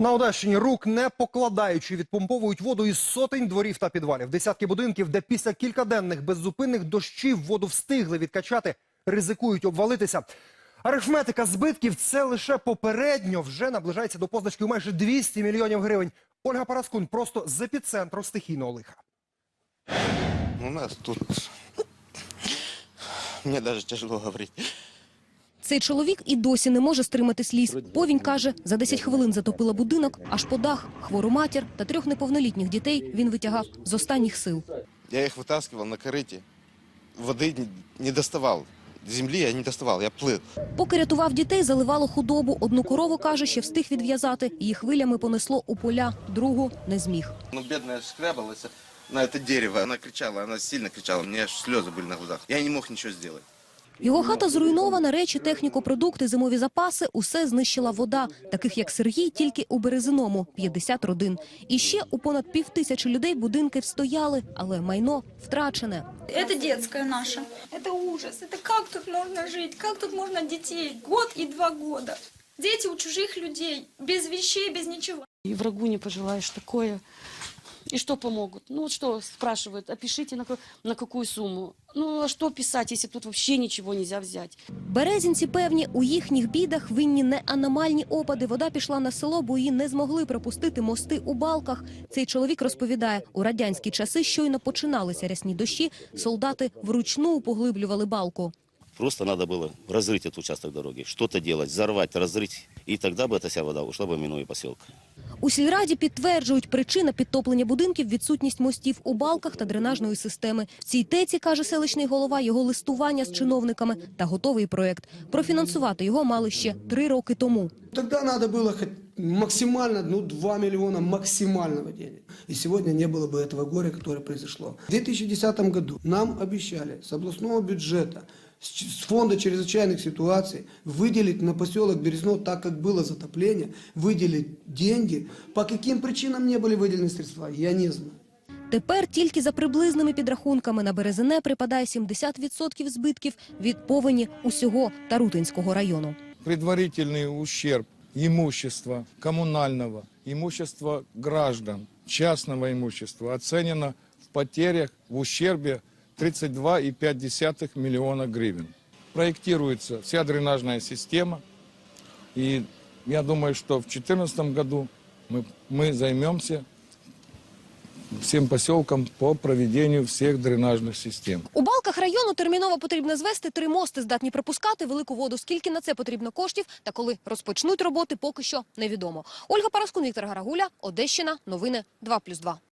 На Одещині рук не покладаючи відпомповують воду із сотень дворів та підвалів. Десятки будинків, де після кількаденних беззупинних дощів воду встигли відкачати, ризикують обвалитися. Арифметика збитків це лише попередньо вже наближається до позначки у майже 200 мільйонів гривень. Ольга Параскун просто з епіцентру стихійного лиха. У нас тут... Мне даже тяжело говорить. Цей чоловік і досі не може стримати сліз. Повінь каже, за 10 хвилин затопила будинок, аж по дах, хвору матір та трьох неповнолітніх дітей він витягав з останніх сил. Я их вытаскивал на корыте. Воды не- не доставал. Земли я не доставал, я плыл. Поки рятував дітей, заливало худобу. Одну корову, каже, ще встиг відв'язати. Її хвилями понесло у поля, другу не зміг. Ну, бедная шкрябалась на это дерево. Она кричала, она сильно кричала. У меня аж слезы были на глазах. Я не мог ничего сделать. Його хата зруйнована, речі, техніку, продукти, зимові запаси – усе знищила вода. Таких, як Сергій, тільки у Березиному – 50 родин. І ще у понад півтисячі людей будинки встояли, але майно втрачене. Это детская наша. Это ужас. Это как тут можно жить? Как тут можно детей? Год и два года. Дети у чужих людей, без вещей, без ничего. И врагу не пожелаешь такое. И что помогут? Ну вот что спрашивают, опишите на, ка- на какую сумму. Ну а что писать, если тут вообще ничего нельзя взять? Березінці певні, у їхніх бідах винні не аномальні опади. Вода пішла на село, бо її не змогли пропустити мости у балках. Цей чоловік розповідає, у радянські часи щойно починалися рясні дощі, солдати вручну поглиблювали балку. Просто надо было разрыть этот участок дороги, что-то делать, взорвать, разрыть. И тогда бы эта вся вода ушла бы в Минуи поселка. У сільраді підтверджують, причина підтоплення будинків – відсутність мостів у балках та дренажної системи. В цій теці, каже селищний голова, його листування з чиновниками та готовий проєкт. Профінансувати його мали ще три роки тому. Тогда надо было хоть максимально, ну, 2 миллиона максимального денег. И сегодня не было бы этого горя, которое произошло. В 2010 году нам обещали с областного бюджета, с ч- с фонда чрезвычайных ситуаций выделить на поселок Березно, так как было затопление, выделить деньги. По каким причинам не были выделены средства, я не знаю. Тепер тільки за приблизними підрахунками на Березине припадає 70% збитків від повені усього Тарутинського району. предварительный ущерб имущества коммунального, имущества граждан, частного имущества оценено в потерях в ущербе 32,5 миллиона гривен. Проектируется вся дренажная система, и я думаю, что в 2014 году мы, мы займемся всем поселкам по проведению всех дренажных систем. У балках району терміново потрібно звести три мости, здатні пропускати велику воду. Скільки на це потрібно коштів та коли розпочнуть роботи, поки що невідомо. Ольга Параскун, Віктор Гарагуля, Одещина, новини 2+,2.